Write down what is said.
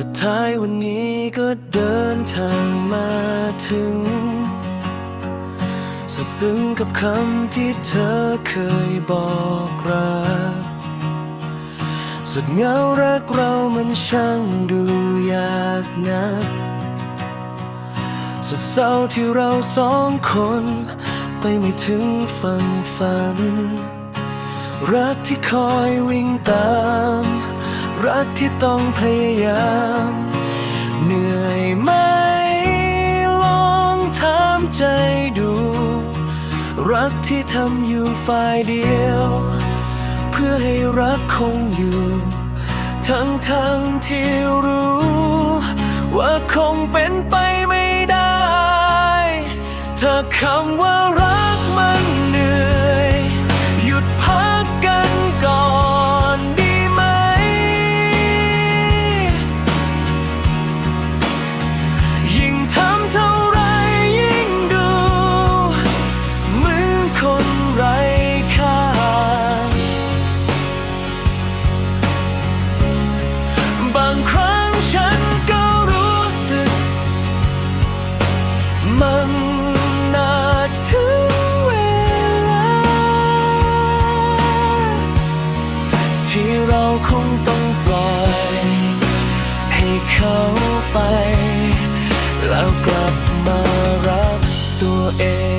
ุดท้ายวันนี้ก็เดินทางมาถึง สดซึ้งกับคำที่เธอเคยบอกรัก สุดเหงารักเรามันช่างดูยากนัก สุดเศร้าที่เราสองคน ไปไม่ถึงฝั่งฝัน รักที่คอยวิ่งตาม กที่ต้องพยายาม เหนื่อยไหมลองถามใจดู รักที่ทำอยู่ฝ่ายเดียว เพื่อให้รักคงอยู่ ทั้งทั้งที่รู้ ว่าคงเป็นไปไม่ได้ถ้าคำว่า คงต้องปล่อย ให้เขาไป แล้วกลับมารับตัวเอง